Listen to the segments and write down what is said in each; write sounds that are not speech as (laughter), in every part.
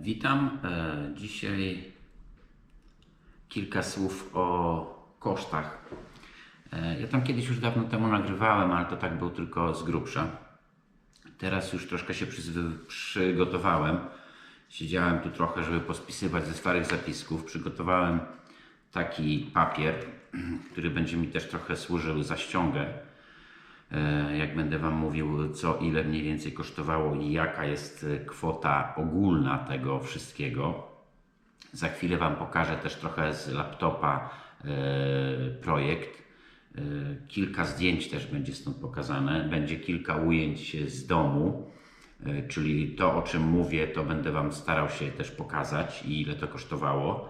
Witam. E, Dzisiaj kilka słów o kosztach. E, Ja tam kiedyś już dawno temu nagrywałem, ale to tak był tylko z grubsza. Teraz już troszkę się przygotowałem. Siedziałem tu trochę, żeby pospisywać ze starych zapisków. Przygotowałem taki papier, (clears throat) który będzie mi też trochę służył za ściągę. E, jak będę Wam mówił, co ile mniej więcej kosztowało i jaka jest e, kwota ogólna tego wszystkiego. Za chwilę Wam pokażę też trochę z laptopa e, projekt. Kilka zdjęć też będzie stąd pokazane. Będzie kilka ujęć z domu, czyli to o czym mówię, to będę Wam starał się też pokazać i ile to kosztowało.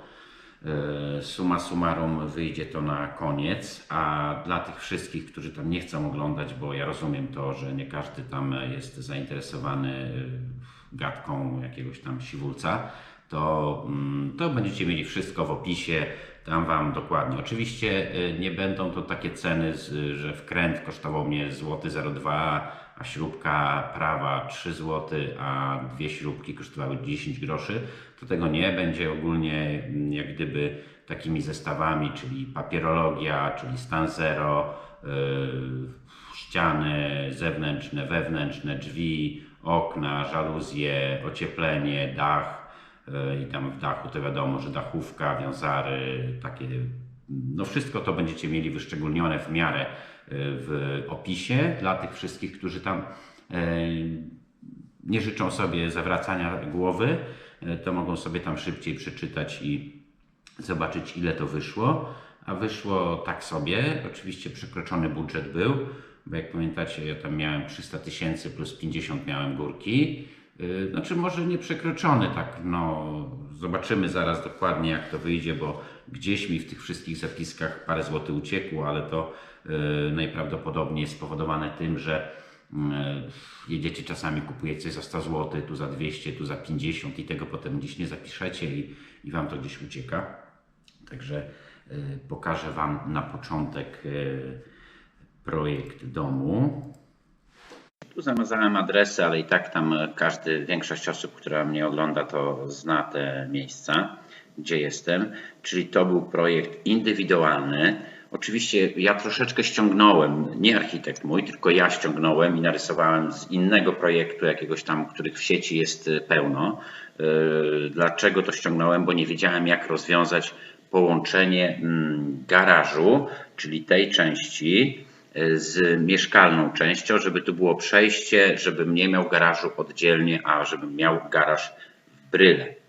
E, Suma summarum wyjdzie to na koniec, a dla tych wszystkich, którzy tam nie chcą oglądać, bo ja rozumiem to, że nie każdy tam jest zainteresowany gadką jakiegoś tam siwulca, to, mm, to będziecie mieli wszystko w opisie, tam Wam dokładnie. Oczywiście e, nie będą to takie ceny, że wkręt kosztował mnie złoty 0,2 a śrubka prawa 3 zł, a dwie śrubki kosztowały 10 groszy, to tego nie będzie ogólnie mm, jak gdyby takimi zestawami, czyli papierologia, czyli stan zero, yy, ściany zewnętrzne, wewnętrzne, drzwi, okna, żaluzje, ocieplenie, dach yy, i tam w dachu to wiadomo, że dachówka, wiązary, takie no wszystko to będziecie mieli wyszczególnione w miarę w opisie dla tych wszystkich, którzy tam e, nie życzą sobie zawracania głowy, e, to mogą sobie tam szybciej przeczytać i zobaczyć ile to wyszło. A wyszło tak sobie, oczywiście przekroczony budżet był, bo jak pamiętacie ja tam miałem 300 tysięcy plus 50 miałem górki. Yy, Znaczy może nie przekroczony, tak no zobaczymy zaraz dokładnie jak to wyjdzie, bo gdzieś mi w tych wszystkich zapiskach parę złotych uciekło, ale to yy, najprawdopodobniej jest spowodowane tym, że yy, jedziecie czasami, kupujecie coś za 100 zł, tu za 200, tu za 50 i tego potem gdzieś nie zapiszecie i, i Wam to gdzieś ucieka. Także y, pokażę Wam na początek projekt domu. Tu zamazałem adresy, ale i tak tam e, każdy, większość osób, która mnie ogląda, to zna te miejsca, gdzie jestem. Czyli to był projekt indywidualny. Oczywiście ja troszeczkę ściągnąłem, nie architekt mój, tylko ja ściągnąłem i narysowałem z innego projektu, jakiegoś tam, których w sieci jest e, pełno. E, Dlaczego to ściągnąłem? Bo nie wiedziałem, jak rozwiązać połączenie mm, garażu, czyli tej części, z mieszkalną częścią, żeby tu było przejście, żebym nie miał garażu oddzielnie, a żebym miał garaż w bryle.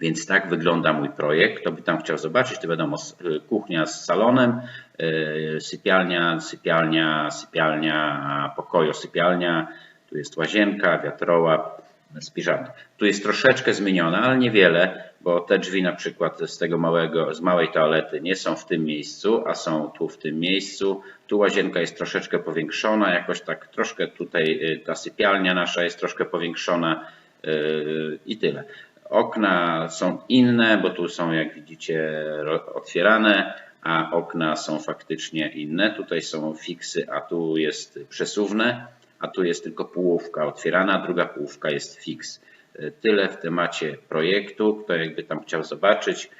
Więc tak wygląda mój projekt. Kto by tam chciał zobaczyć, to wiadomo, y, kuchnia z salonem, y, sypialnia, sypialnia, sypialnia, pokojo, sypialnia, tu jest łazienka, wiatrołap, spiżarnia. Tu jest troszeczkę zmieniona, ale niewiele, bo te drzwi na przykład z tego małego, z małej toalety nie są w tym miejscu, a są tu w tym miejscu. Tu łazienka jest troszeczkę powiększona, jakoś tak troszkę tutaj y, ta sypialnia nasza jest troszkę powiększona i tyle. Okna są inne, bo tu są, jak widzicie, otwierane, a okna są faktycznie inne. Tutaj są fiksy, a tu jest przesuwne, a tu jest tylko połówka otwierana, druga połówka jest. E, Tyle w temacie projektu. Kto jakby tam chciał zobaczyć,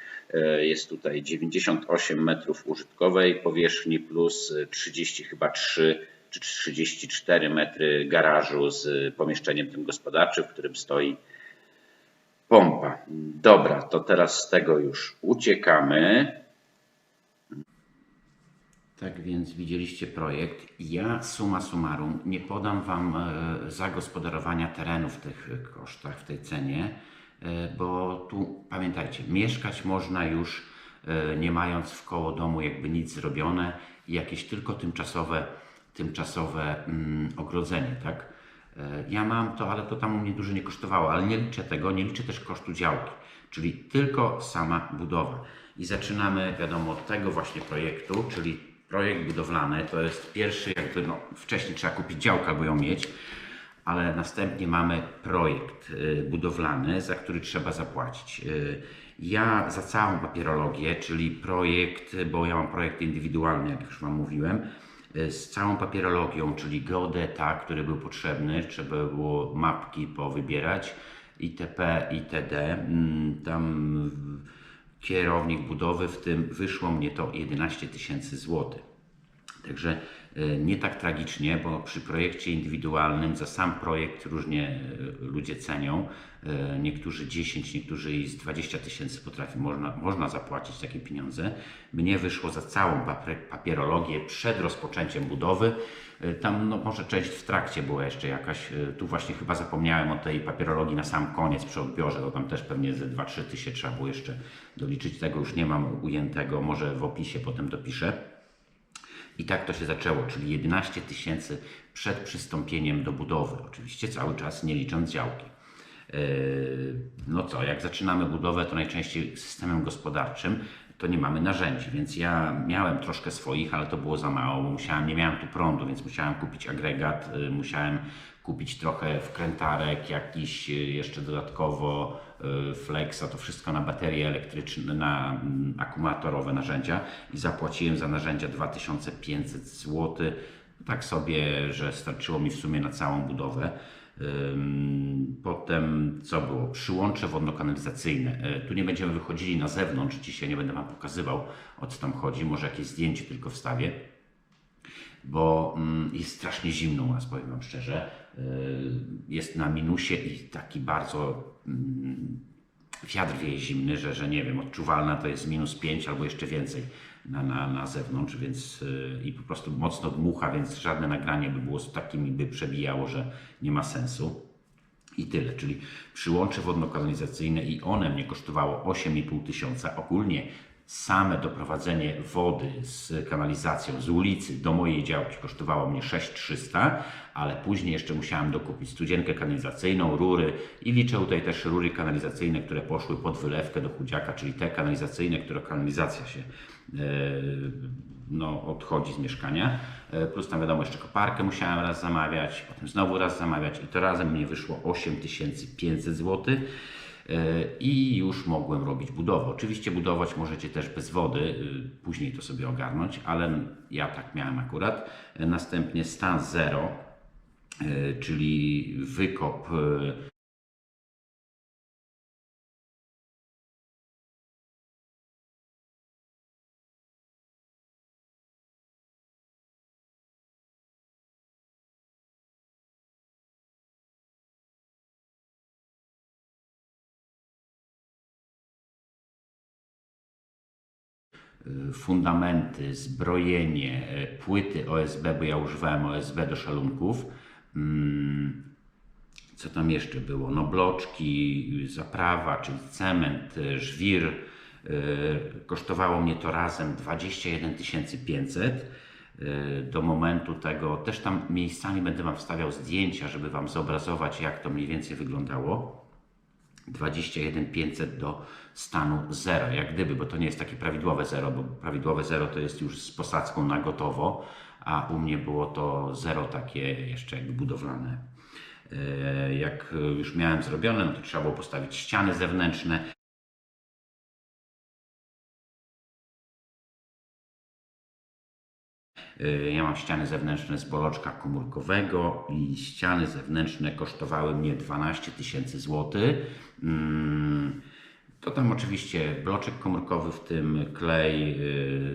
jest tutaj 98 metrów użytkowej powierzchni plus 30 chyba 3 czy 34 metry garażu z pomieszczeniem tym gospodarczym, w którym stoi pompa. Dobra, to teraz z tego już uciekamy. Tak więc widzieliście projekt. Ja summa summarum nie podam Wam e, zagospodarowania terenu w tych kosztach, w tej cenie, e, bo tu pamiętajcie, mieszkać można już e, nie mając w koło domu jakby nic zrobione i jakieś tylko tymczasowe, tymczasowe mm, ogrodzenie, tak? E, Ja mam to, ale to tam u mnie dużo nie kosztowało, ale nie liczę tego, nie liczę też kosztu działki, czyli tylko sama budowa. I zaczynamy, wiadomo, od tego właśnie projektu, czyli projekt budowlany, to jest pierwszy, jakby no, wcześniej trzeba kupić działkę albo ją mieć, ale następnie mamy projekt y, budowlany, za który trzeba zapłacić. Y, Ja za całą papierologię, czyli projekt, bo ja mam projekt indywidualny, jak już Wam mówiłem, z całą papierologią, czyli geodeta, który był potrzebny, trzeba było mapki powybierać, itp. itd. Mm, Tam kierownik budowy, w tym wyszło mnie to 11 tysięcy złotych. Także e, nie tak tragicznie, bo przy projekcie indywidualnym za sam projekt różnie e, ludzie cenią. E, Niektórzy 10, niektórzy i z 20 tysięcy potrafi, można, można zapłacić takie pieniądze. Mnie wyszło za całą papierologię przed rozpoczęciem budowy. E, Tam no, może część w trakcie była jeszcze jakaś. e, Tu właśnie chyba zapomniałem o tej papierologii na sam koniec przy odbiorze, to tam też pewnie ze 2-3 tysiące trzeba było jeszcze doliczyć. Tego już nie mam ujętego, może w opisie potem dopiszę. I tak to się zaczęło, czyli 11 tysięcy przed przystąpieniem do budowy. Oczywiście cały czas nie licząc działki. Yy, No co, jak zaczynamy budowę, to najczęściej systemem gospodarczym to nie mamy narzędzi, więc ja miałem troszkę swoich, ale to było za mało, musiałem, nie miałem tu prądu, więc musiałem kupić agregat, yy, musiałem kupić trochę wkrętarek, jakiś yy, jeszcze dodatkowo yy, flexa, to wszystko na baterie elektryczne, na mm, akumulatorowe narzędzia i zapłaciłem za narzędzia 2500 zł. Tak sobie, że starczyło mi w sumie na całą budowę. Potem co było? Przyłącze wodno-kanalizacyjne. E, Tu nie będziemy wychodzili na zewnątrz, dzisiaj nie będę Wam pokazywał o co tam chodzi, może jakieś zdjęcie tylko wstawię bo mm, jest strasznie zimno u nas, powiem Wam szczerze. Yy, Jest na minusie i taki bardzo mm, wiatr wieje zimny, że, że nie wiem, odczuwalna to jest minus 5 albo jeszcze więcej na, na, na zewnątrz, więc yy, i po prostu mocno dmucha, więc żadne nagranie by było z takimi by przebijało, że nie ma sensu. I tyle, czyli przyłącze wodno-kanalizacyjne i one mnie kosztowało 8,5 tysiąca. Ogólnie same doprowadzenie wody z kanalizacją z ulicy do mojej działki kosztowało mnie 6300, ale później jeszcze musiałem dokupić studzienkę kanalizacyjną, rury i liczę tutaj też rury kanalizacyjne, które poszły pod wylewkę do chudziaka, czyli te kanalizacyjne, które kanalizacja się e, no, odchodzi z mieszkania. E, Plus tam wiadomo, jeszcze koparkę musiałem raz zamawiać, potem znowu raz zamawiać i to razem mnie wyszło 8500 zł. E, I już mogłem robić budowę. Oczywiście budować możecie też bez wody, y, później to sobie ogarnąć, ale ja tak miałem akurat. E, Następnie stan zero, e, czyli wykop fundamenty, zbrojenie, e, płyty OSB, bo ja używałem OSB do szalunków. Mm, Co tam jeszcze było? No bloczki, zaprawa, czyli cement, e, żwir. E, Kosztowało mnie to razem 21 500 e, do momentu tego. Też tam miejscami będę Wam wstawiał zdjęcia, żeby Wam zobrazować, jak to mniej więcej wyglądało. 21 500 do stanu 0, jak gdyby, bo to nie jest takie prawidłowe 0, bo prawidłowe 0 to jest już z posadzką na gotowo, a u mnie było to 0 takie jeszcze jakby budowlane. E, Jak już miałem zrobione, no to trzeba było postawić ściany zewnętrzne. Ja mam ściany zewnętrzne z boloczka komórkowego i ściany zewnętrzne kosztowały mnie 12 tysięcy złotych. Mm, To tam oczywiście bloczek komórkowy, w tym klej,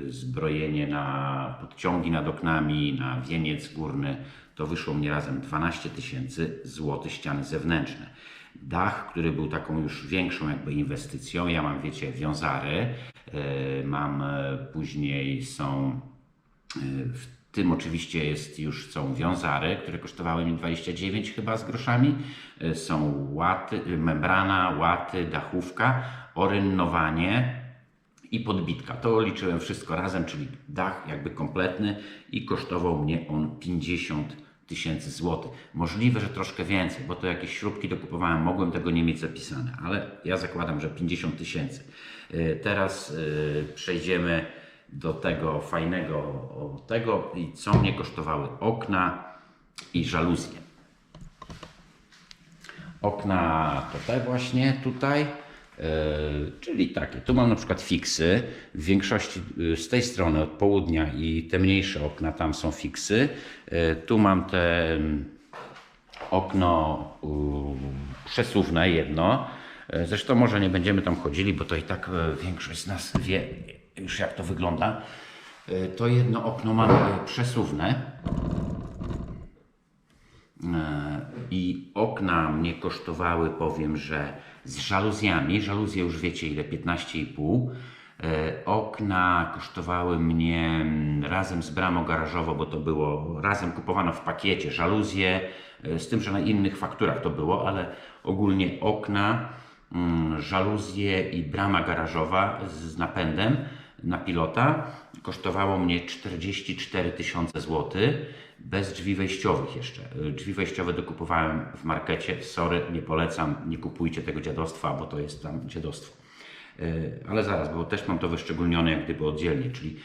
y, zbrojenie na podciągi nad oknami, na wieniec górny. To wyszło mnie razem 12 tysięcy złotych ściany zewnętrzne. Dach, który był taką już większą jakby inwestycją. Ja mam, wiecie, wiązary, y, mam później są w tym oczywiście jest już są wiązary, które kosztowały mi 29 chyba z groszami. E, Są łaty, e, membrana, łaty, dachówka, orynnowanie i podbitka. To liczyłem wszystko razem, czyli dach jakby kompletny i kosztował mnie on 50 tysięcy złotych. Możliwe, że troszkę więcej, bo to jakieś śrubki dokupowałem, mogłem tego nie mieć zapisane, ale ja zakładam, że 50 tysięcy. E, Teraz przejdziemy do tego fajnego tego i co mnie kosztowały okna i żaluzje. Okna to te właśnie tutaj, yy, czyli takie. Tu mam na przykład fiksy. W większości yy, z tej strony od południa i te mniejsze okna tam są fiksy. Yy, tu mam te mm, okno y, przesuwne jedno. Zresztą może nie będziemy tam chodzili, bo to i tak większość z nas wie już jak to wygląda. E, To jedno okno mam e, przesuwne. E, I okna mnie kosztowały, powiem, że z żaluzjami, żaluzje już wiecie ile, 15,5. E, Okna kosztowały mnie mm, razem z bramą garażową, bo to było razem kupowano w pakiecie żaluzje, z tym, że na innych fakturach to było, ale ogólnie okna, mm, żaluzje i brama garażowa z napędem na pilota kosztowało mnie 44 tysiące złotych bez drzwi wejściowych jeszcze. Y, Drzwi wejściowe dokupowałem w markecie. Sorry, nie polecam, nie kupujcie tego dziadostwa, bo to jest tam dziadostwo. Y, Ale zaraz, bo też mam to wyszczególnione jak gdyby oddzielnie, czyli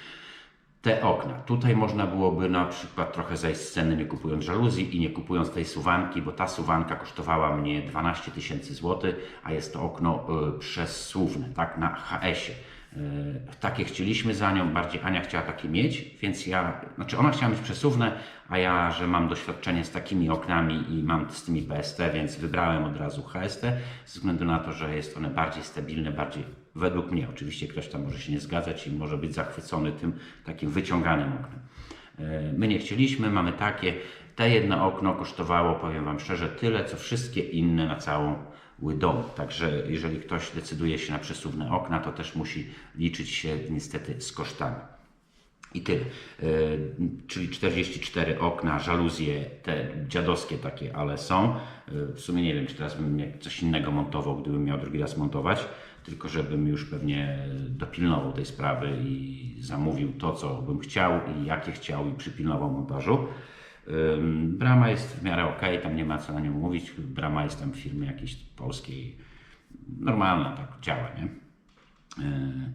te okna. Tutaj można byłoby na przykład trochę zejść z ceny, nie kupując żaluzji i nie kupując tej suwanki, bo ta suwanka kosztowała mnie 12 tysięcy złotych, a jest to okno y, przesuwne, tak, na HS-ie. Y, Takie chcieliśmy za nią, bardziej Ania chciała takie mieć, więc ja, znaczy ona chciała mieć przesuwne, a ja, że mam doświadczenie z takimi oknami i mam z tymi PST, więc wybrałem od razu HST, ze względu na to, że jest one bardziej stabilne, bardziej według mnie. Oczywiście ktoś tam może się nie zgadzać i może być zachwycony tym takim wyciąganym oknem. E, My nie chcieliśmy, mamy takie. Te jedno okno kosztowało, powiem Wam szczerze, tyle, co wszystkie inne na całą dom. Także jeżeli ktoś decyduje się na przesuwne okna, to też musi liczyć się niestety z kosztami. I tyle. E, czyli 44 okna, żaluzje, te dziadowskie takie, ale są. E, w sumie nie wiem, czy teraz bym coś innego montował, gdybym miał drugi raz montować, tylko żebym już pewnie dopilnował tej sprawy i zamówił to, co bym chciał i jakie chciał i przypilnował montażu. Brama jest w miarę ok, tam nie ma co na nią mówić. Brama jest tam firmy jakiejś polskiej, normalna, tak działa, nie? Yy,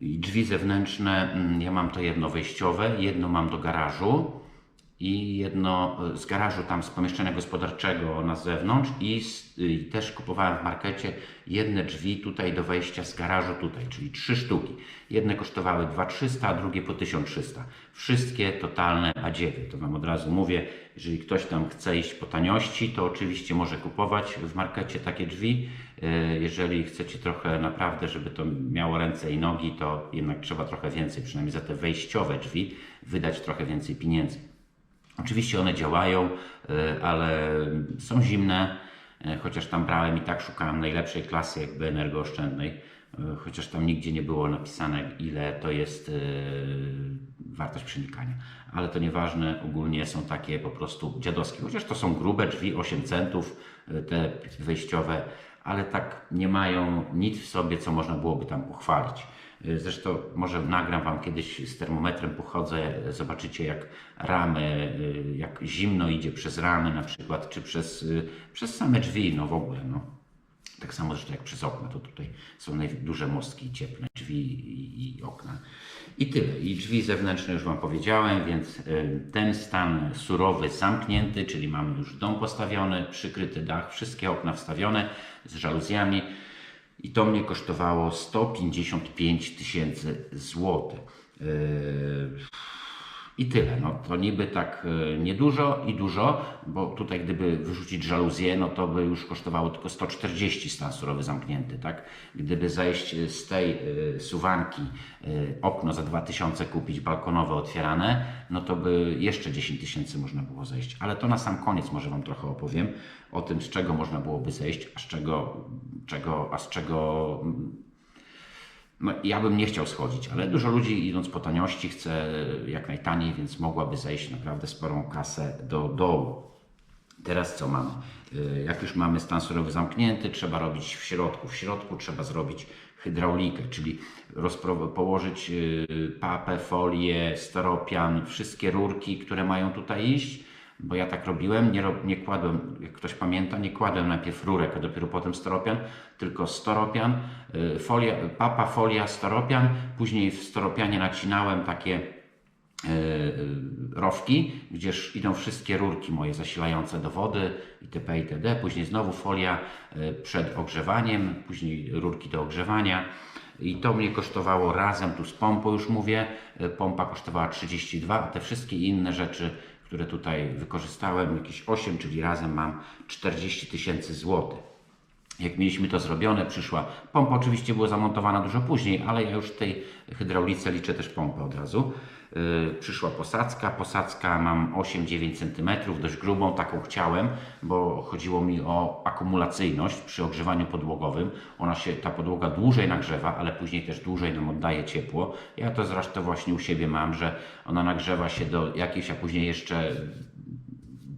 i drzwi zewnętrzne, mm, ja mam to jedno wejściowe, jedno mam do garażu i jedno y, z garażu tam z pomieszczenia gospodarczego na zewnątrz i, z, i też kupowałem w markecie jedne drzwi tutaj do wejścia z garażu tutaj, czyli trzy sztuki. Jedne kosztowały 2300, a drugie po 1300. Wszystkie totalne badziewy, to Wam od razu mówię. Jeżeli ktoś tam chce iść po taniości, to oczywiście może kupować w markecie takie drzwi. Y, Jeżeli chcecie trochę naprawdę, żeby to miało ręce i nogi, to jednak trzeba trochę więcej, przynajmniej za te wejściowe drzwi, wydać trochę więcej pieniędzy. Oczywiście one działają, y, ale są zimne, y, chociaż tam brałem i tak szukałem najlepszej klasy jakby energooszczędnej, y, chociaż tam nigdzie nie było napisane ile to jest wartość przenikania. Ale to nieważne, ogólnie są takie po prostu dziadowskie, chociaż to są grube drzwi, 8 centów, te wejściowe, ale tak nie mają nic w sobie, co można byłoby tam uchwalić. Y, Zresztą może nagram Wam kiedyś z termometrem, pochodzę, zobaczycie jak ramy, y, jak zimno idzie przez ramy na przykład, czy przez, y, przez same drzwi, no w ogóle, no. Tak samo zresztą jak przez okna, to tutaj są duże mostki cieplne, drzwi i, i okna. I tyle. I drzwi zewnętrzne już Wam powiedziałem, więc ten stan surowy zamknięty, czyli mamy już dom postawiony, przykryty dach, wszystkie okna wstawione z żaluzjami. I to mnie kosztowało 155 tysięcy złotych. I tyle. No, to niby tak yy, niedużo i dużo, bo tutaj gdyby wyrzucić żaluzję, no to by już kosztowało tylko 140 stan surowy zamknięty, tak? Gdyby zejść z tej yy, suwanki okno za 2000 kupić balkonowe otwierane, no to by jeszcze 10 tysięcy można było zejść. Ale to na sam koniec może Wam trochę opowiem o tym, z czego można byłoby zejść, a z czego, czego, a z czego mm, no, ja bym nie chciał schodzić, ale dużo ludzi idąc po taniości chce jak najtaniej, więc mogłaby zejść naprawdę sporą kasę do dołu. Teraz co mamy? Y, Jak już mamy stan surowy zamknięty, trzeba robić w środku. W środku trzeba zrobić hydraulikę, czyli położyć y, papę, folię, steropian, wszystkie rurki, które mają tutaj iść, bo ja tak robiłem, nie, nie kładłem, jak ktoś pamięta, nie kładłem najpierw rurek, a dopiero potem steropian, tylko steropian, y, folia, papa, folia, steropian, później w steropianie nacinałem takie e, rowki, gdzież idą wszystkie rurki moje zasilające do wody itp. itd. Później znowu folia przed ogrzewaniem, później rurki do ogrzewania. I to mnie kosztowało razem tu z pompą, już mówię, pompa kosztowała 32, a te wszystkie inne rzeczy, które tutaj wykorzystałem, jakieś 8, czyli razem mam 40 tysięcy złotych. Jak mieliśmy to zrobione, przyszła pompa, oczywiście była zamontowana dużo później, ale ja już w tej hydraulice liczę też pompę od razu. Yy, przyszła posadzka, posadzka mam 8-9 cm, dość grubą, taką chciałem, bo chodziło mi o akumulacyjność przy ogrzewaniu podłogowym. Ona się, ta podłoga dłużej nagrzewa, ale później też dłużej nam oddaje ciepło. Ja to zresztą właśnie u siebie mam, że ona nagrzewa się do jakiejś, a później jeszcze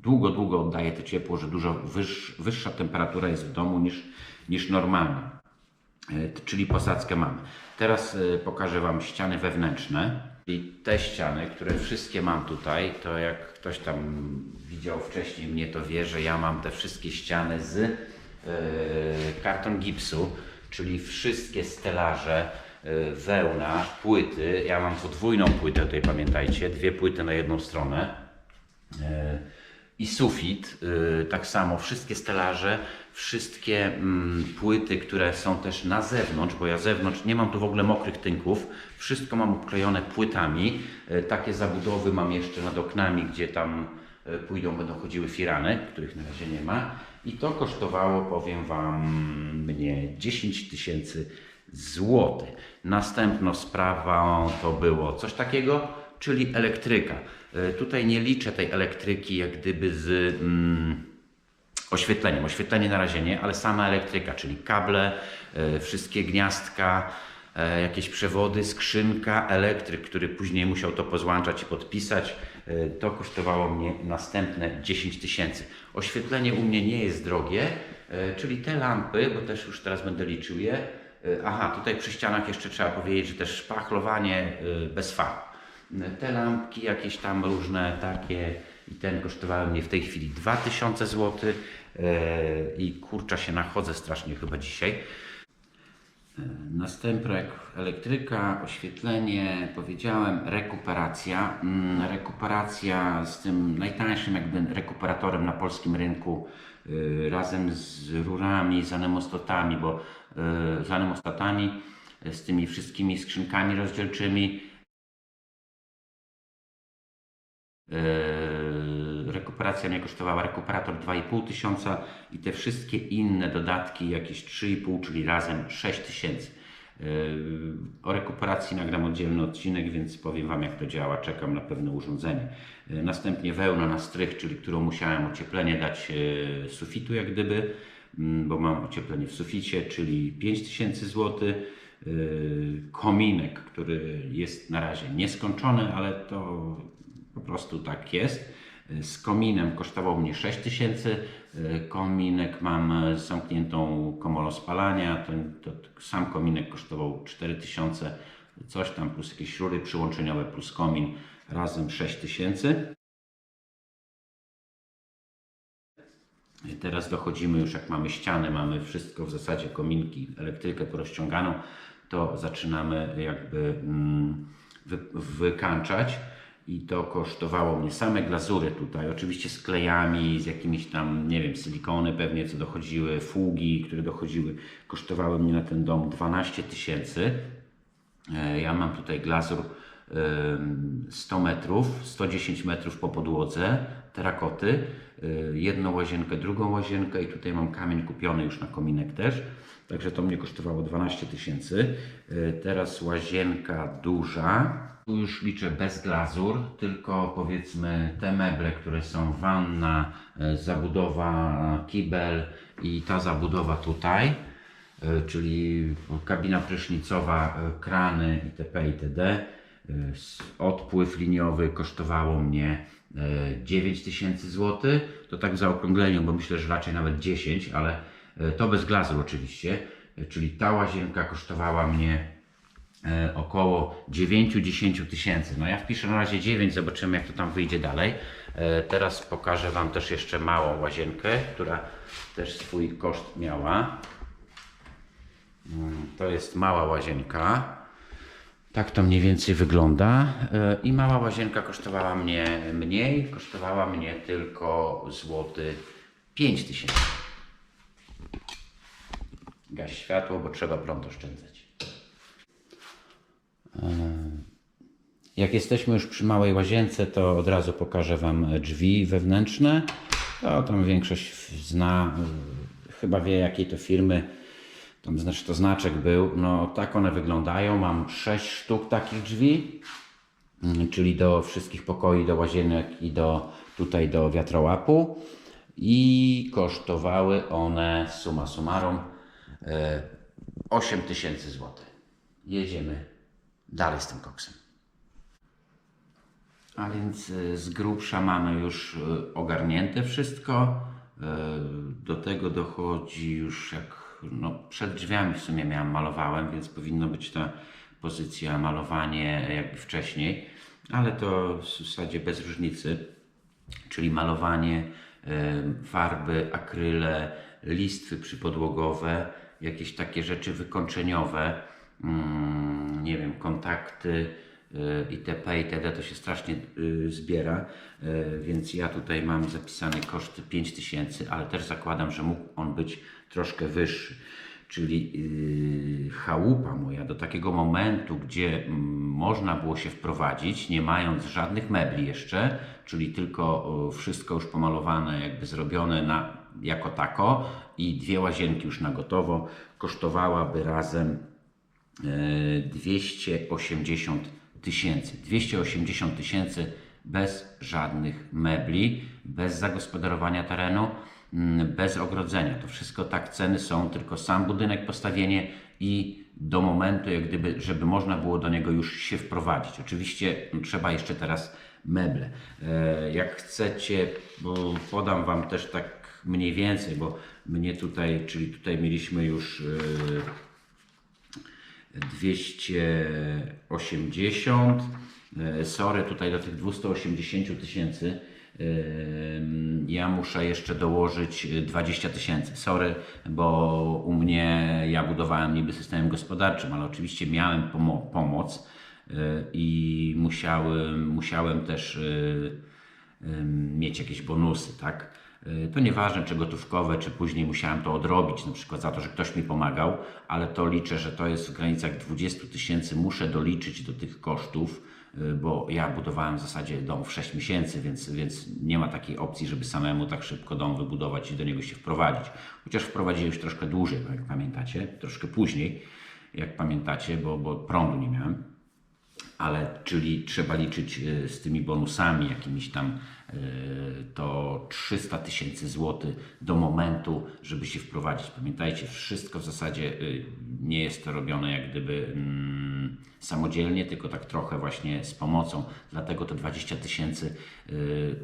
długo, długo oddaje to ciepło, że dużo wyższ, wyższa temperatura jest w domu niż, niż normalnie. E, t- Czyli posadzkę mamy. Teraz e, pokażę Wam ściany wewnętrzne. I te ściany, które wszystkie mam tutaj, to jak ktoś tam widział wcześniej mnie, to wie, że ja mam te wszystkie ściany z e, karton gipsu, czyli wszystkie stelaże, e, wełna, płyty. Ja mam podwójną płytę tutaj, pamiętajcie, dwie płyty na jedną stronę. E, i sufit, y, tak samo wszystkie stelaże, wszystkie mm, płyty, które są też na zewnątrz, bo ja zewnątrz nie mam tu w ogóle mokrych tynków, wszystko mam obklejone płytami. Y, Takie zabudowy mam jeszcze nad oknami, gdzie tam y, pójdą, będą chodziły firany, których na razie nie ma. I to kosztowało, powiem Wam, mnie 10 tysięcy złotych. Następną sprawą to było coś takiego, czyli elektryka. E, Tutaj nie liczę tej elektryki jak gdyby z mm, oświetleniem. Oświetlenie na razie nie, ale sama elektryka, czyli kable, e, wszystkie gniazdka, e, jakieś przewody, skrzynka, elektryk, który później musiał to pozłączać i podpisać. E, To kosztowało mnie następne 10 tysięcy. Oświetlenie u mnie nie jest drogie, czyli te lampy, bo też już teraz będę liczył je. Aha, tutaj przy ścianach jeszcze trzeba powiedzieć, że też szpachlowanie bez fach. Te lampki jakieś tam różne takie i ten kosztowały mnie w tej chwili 2000 zł e, i kurcza się nachodzę strasznie chyba dzisiaj. E, Następny jak elektryka, oświetlenie, powiedziałem, rekuperacja. Mm, Rekuperacja z tym najtańszym jakby rekuperatorem na polskim rynku y, razem z rurami, z anemostatami, bo z anemostatami, z tymi wszystkimi skrzynkami rozdzielczymi Rekuperacja mnie kosztowała rekuperator 2,5 tysiąca i te wszystkie inne dodatki jakieś 3,5, czyli razem 6 tysięcy. Yy, O rekuperacji nagram oddzielny odcinek, więc powiem Wam jak to działa. Czekam na pewne urządzenie. Yy, Następnie wełna na strych, czyli którą musiałem ocieplenie dać yy, sufitu jak gdyby, mm, bo mam ocieplenie w suficie, czyli 5000 zł. Kominek, który jest na razie nieskończony, ale to po prostu tak jest. Z kominem kosztował mnie 6 tysięcy. Kominek mam z zamkniętą komorą spalania. To, to sam kominek kosztował 4 tysiące, coś tam plus jakieś rury przyłączeniowe plus komin razem 6 tysięcy. Teraz dochodzimy już, jak mamy ściany, mamy wszystko w zasadzie kominki, elektrykę porozciąganą, to zaczynamy jakby mm, wy, wykańczać i to kosztowało mnie same glazury tutaj, oczywiście z klejami, z jakimiś tam, nie wiem, silikony pewnie, co dochodziły, fugi, które dochodziły, kosztowały mnie na ten dom 12 tysięcy. E, Ja mam tutaj glazur em, 100 metrów, 110 metrów po podłodze, terakoty, e, jedną łazienkę, drugą łazienkę i tutaj mam kamień kupiony już na kominek też. Także to mnie kosztowało 12 tysięcy. E, Teraz łazienka duża. Tu już liczę bez glazur, tylko powiedzmy te meble, które są wanna, e, zabudowa, kibel i ta zabudowa tutaj e, czyli kabina prysznicowa, krany itp. itd. Odpływ liniowy kosztowało mnie e, 9 tysięcy złotych. To tak w zaokrągleniu, bo myślę, że raczej nawet 10, ale to bez glazur oczywiście. E, Czyli ta łazienka kosztowała mnie e, około 9-10 tysięcy. No ja wpiszę na razie 9, zobaczymy jak to tam wyjdzie dalej. E, Teraz pokażę Wam też jeszcze małą łazienkę, która też swój koszt miała. Mm, To jest mała łazienka. Tak to mniej więcej wygląda. E, I mała łazienka kosztowała mnie mniej, kosztowała mnie tylko złoty 5 tysięcy. Gaś światło, bo trzeba prąd oszczędzać. E, Jak jesteśmy już przy małej łazience, to od razu pokażę Wam drzwi wewnętrzne. To tam większość zna, y, chyba wie jakiej to firmy. Tam znaczy to znaczek był. No tak one wyglądają. Mam 6 sztuk takich drzwi, mm, czyli do wszystkich pokoi, do łazienek i do tutaj do wiatrołapu. I kosztowały one summa summarum e, 8 tysięcy złotych. Jedziemy dalej z tym koksem. A więc y, z grubsza mamy już y, ogarnięte wszystko. Do tego dochodzi już jak no, przed drzwiami w sumie miałem malowałem, więc powinno być ta pozycja malowanie jakby wcześniej, ale to w zasadzie bez różnicy, czyli malowanie, farby, akryle, listwy przypodłogowe, jakieś takie rzeczy wykończeniowe, mm, nie wiem, kontakty y, itp. itd. to się strasznie y, zbiera, y, więc ja tutaj mam zapisane koszty 5000, ale też zakładam, że mógł on być troszkę wyższy. Czyli chałupa moja do takiego momentu, gdzie mm, można było się wprowadzić, nie mając żadnych mebli jeszcze, czyli tylko wszystko już pomalowane, jakby zrobione na, jako tako i dwie łazienki już na gotowo, kosztowałaby razem e, 280 tysięcy. 280 tysięcy bez żadnych mebli, bez zagospodarowania terenu, mm, bez ogrodzenia. To wszystko tak ceny są, tylko sam budynek, postawienie i do momentu, jak gdyby, żeby można było do niego już się wprowadzić. Oczywiście trzeba jeszcze teraz meble. E, Jak chcecie, podam Wam też tak mniej więcej, bo mnie tutaj, czyli tutaj mieliśmy już e, 280. E, Sorry, tutaj do tych 280 tysięcy e, ja muszę jeszcze dołożyć 20 tysięcy. Sorry, bo u mnie ja budowałem niby systemem gospodarczym, ale oczywiście miałem pomo- pomoc i musiałem, musiałem też mieć jakieś bonusy, tak? Y, To nieważne, czy gotówkowe, czy później musiałem to odrobić, na przykład za to, że ktoś mi pomagał, ale to liczę, że to jest w granicach 20 tysięcy, muszę doliczyć do tych kosztów, y, bo ja budowałem w zasadzie dom w 6 miesięcy, więc, więc nie ma takiej opcji, żeby samemu tak szybko dom wybudować i do niego się wprowadzić. Chociaż wprowadziłem już troszkę dłużej, jak pamiętacie, troszkę później, jak pamiętacie, bo, bo prądu nie miałem ale czyli trzeba liczyć y, z tymi bonusami jakimiś tam y, to 300 tysięcy złotych do momentu, żeby się wprowadzić. Pamiętajcie, wszystko w zasadzie y, nie jest to robione jak gdyby mm, samodzielnie, tylko tak trochę właśnie z pomocą. Dlatego te 20 tysięcy,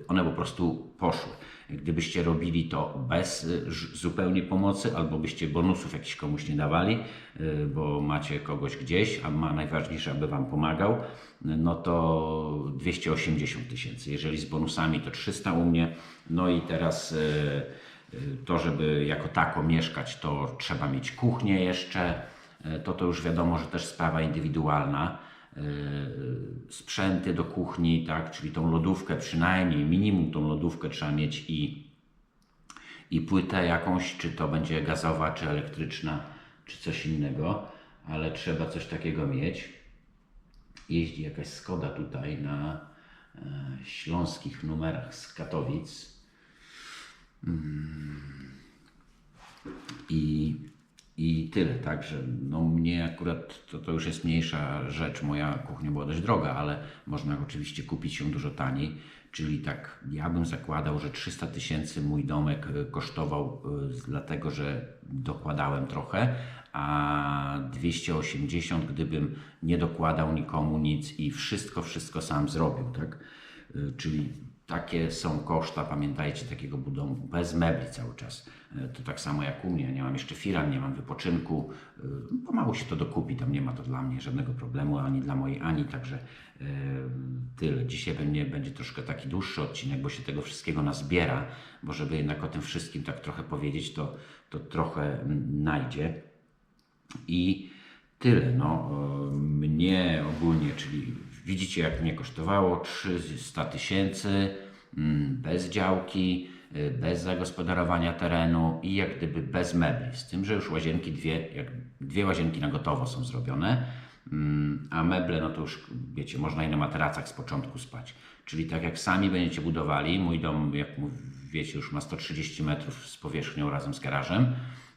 one po prostu poszły. Gdybyście robili to bez y, zupełnie pomocy, albo byście bonusów jakichś komuś nie dawali, y, bo macie kogoś gdzieś, a ma najważniejsze, aby Wam pomagał, no to 280 tysięcy. Jeżeli z bonusami to 300 u mnie. No i teraz y, y, to, żeby jako tako mieszkać, to trzeba mieć kuchnię jeszcze. Y, To to już wiadomo, że też sprawa indywidualna y, sprzęty do kuchni, tak, czyli tą lodówkę przynajmniej, minimum tą lodówkę trzeba mieć i, i płytę jakąś, czy to będzie gazowa, czy elektryczna, czy coś innego, ale trzeba coś takiego mieć. Jeździ jakaś Skoda tutaj na e, śląskich numerach z Katowic. I, i tyle, także no mnie akurat to, to już jest mniejsza rzecz. Moja kuchnia była dość droga, ale można oczywiście kupić ją dużo taniej. Czyli tak, ja bym zakładał, że 300 tysięcy mój domek y, kosztował z- dlatego, że dokładałem trochę, a 280 gdybym nie dokładał nikomu nic i wszystko, wszystko sam zrobił, tak? Y, Czyli takie są koszta, pamiętajcie, takiego budowu bez mebli cały czas. E, To tak samo jak u mnie. Nie mam jeszcze firan, nie mam wypoczynku. E, Pomału się to dokupi, tam nie ma to dla mnie żadnego problemu, ani dla mojej Ani, także e, tyle. Dzisiaj będzie, będzie troszkę taki dłuższy odcinek, bo się tego wszystkiego nazbiera, bo żeby jednak o tym wszystkim tak trochę powiedzieć, to, to trochę najdzie. I tyle. No, mnie ogólnie, czyli widzicie, jak mnie kosztowało 300 tysięcy mm, bez działki, e, bez zagospodarowania terenu i jak gdyby bez mebli. Z tym, że już łazienki dwie, jak dwie łazienki na gotowo są zrobione. Mm, A meble, no to już wiecie, można i na materacach z początku spać. Czyli tak jak sami będziecie budowali, mój dom, jak wiecie, już ma 130 metrów z powierzchnią razem z garażem,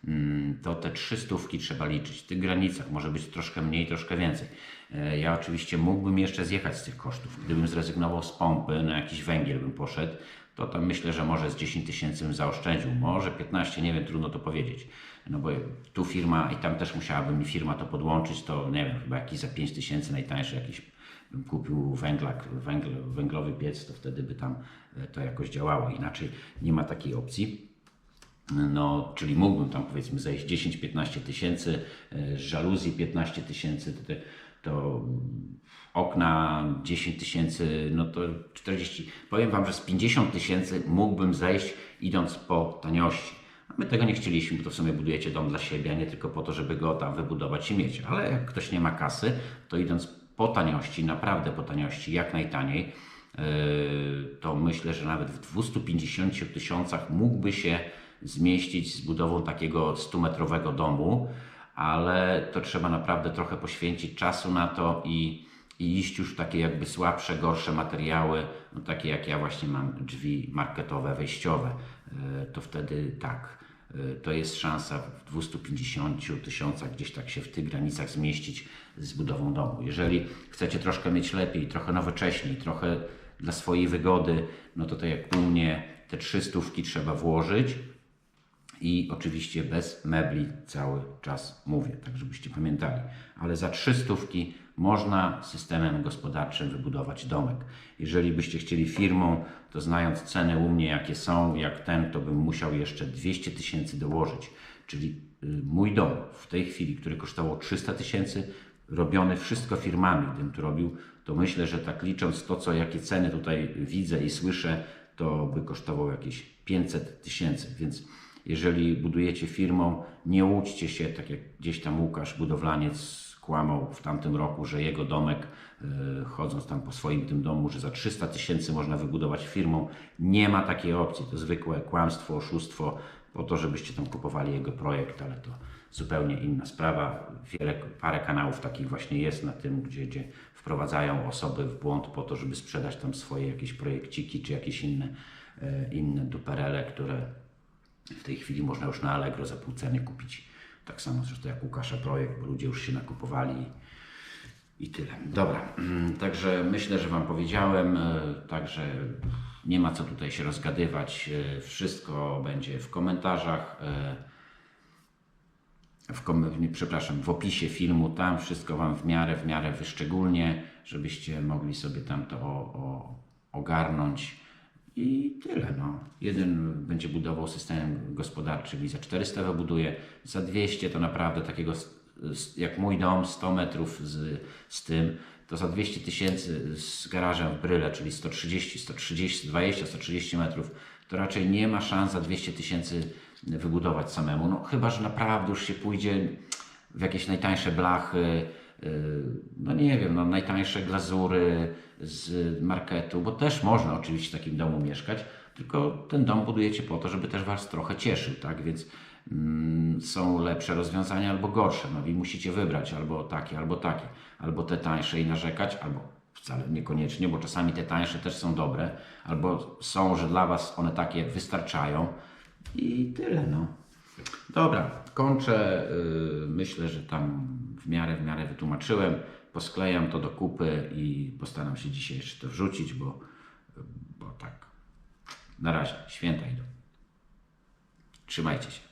mm, to te trzy stówki trzeba liczyć. W tych granicach może być troszkę mniej, troszkę więcej. E, Ja oczywiście mógłbym jeszcze zjechać z tych kosztów. Gdybym zrezygnował z pompy, na jakiś węgiel bym poszedł, to tam myślę, że może z 10 tysięcy bym zaoszczędził, może 15, nie wiem, trudno to powiedzieć. No bo tu firma i tam też musiałaby mi firma to podłączyć, to nie wiem, chyba jakiś za 5 tysięcy najtańszy jakiś bym kupił węglak, węgl, węglowy piec, to wtedy by tam e, to jakoś działało. Inaczej nie ma takiej opcji. No, czyli mógłbym tam powiedzmy zejść 10-15 tysięcy, e, z żaluzji 15 tysięcy, to, to okna 10 tysięcy, no to 40. Powiem Wam, że z 50 tysięcy mógłbym zejść idąc po taniości. My tego nie chcieliśmy, bo to w sumie budujecie dom dla siebie, a nie tylko po to, żeby go tam wybudować i mieć. Ale jak ktoś nie ma kasy, to idąc po taniości, naprawdę po taniości, jak najtaniej, yy, to myślę, że nawet w 250 tysiącach mógłby się zmieścić z budową takiego 100-metrowego domu, ale to trzeba naprawdę trochę poświęcić czasu na to i, i iść już w takie jakby słabsze, gorsze materiały, no takie jak ja właśnie mam drzwi marketowe, wejściowe, Yy, to wtedy tak, yy, to jest szansa w 250 tysiącach gdzieś tak się w tych granicach zmieścić z budową domu. Jeżeli chcecie troszkę mieć lepiej, trochę nowocześniej, trochę dla swojej wygody, no to tak jak u mnie te trzy stówki trzeba włożyć, i oczywiście bez mebli cały czas mówię, tak żebyście pamiętali. Ale za 300 można systemem gospodarczym wybudować domek. Jeżeli byście chcieli firmą, to znając ceny u mnie jakie są, jak ten, to bym musiał jeszcze 200 tysięcy dołożyć. Czyli y, mój dom w tej chwili, który kosztował 300 tysięcy, robiony wszystko firmami, gdybym to robił, to myślę, że tak licząc to, co jakie ceny tutaj widzę i słyszę, to by kosztował jakieś 500 tysięcy. Więc jeżeli budujecie firmą, nie łudźcie się, tak jak gdzieś tam Łukasz, budowlaniec, kłamał w tamtym roku, że jego domek, e, chodząc tam po swoim tym domu, że za 300 tysięcy można wybudować firmą. Nie ma takiej opcji. To zwykłe kłamstwo, oszustwo, po to, żebyście tam kupowali jego projekt, ale to zupełnie inna sprawa. Wiele, parę kanałów takich właśnie jest na tym, gdzie, gdzie wprowadzają osoby w błąd po to, żeby sprzedać tam swoje jakieś projekciki, czy jakieś inne, e, inne duperele, które w tej chwili można już na Allegro za pół ceny kupić. Tak samo zresztą jak Łukasza projekt, bo ludzie już się nakupowali i tyle. Dobra, mm, także myślę, że Wam powiedziałem, e, także nie ma co tutaj się rozgadywać. e, Wszystko będzie w komentarzach. e, w, kom- przepraszam, w opisie filmu, tam wszystko Wam w miarę, w miarę wyszczególnie, żebyście mogli sobie tam to o, o, ogarnąć i tyle. No. Jeden będzie budował system gospodarczy i za 400 wybuduje, za 200 to naprawdę takiego, jak mój dom, 100 metrów z, z tym, to za 200 tysięcy z garażem w Bryle, czyli 130, 130, 20, 130 metrów, to raczej nie ma szans za 200 tysięcy wybudować samemu. No chyba, że naprawdę już się pójdzie w jakieś najtańsze blachy, no nie wiem, no najtańsze glazury z marketu, bo też można oczywiście w takim domu mieszkać, tylko ten dom budujecie po to, żeby też Was trochę cieszył, tak? Więc mm, są lepsze rozwiązania albo gorsze, no i musicie wybrać albo takie, albo takie, albo te tańsze i narzekać, albo wcale niekoniecznie, bo czasami te tańsze też są dobre, albo są, że dla Was one takie wystarczają i tyle, no. Dobra, kończę. Yy, Myślę, że tam w miarę, w miarę wytłumaczyłem. Posklejam to do kupy i postaram się dzisiaj jeszcze to wrzucić, bo, bo tak. Na razie, święta idą. Trzymajcie się.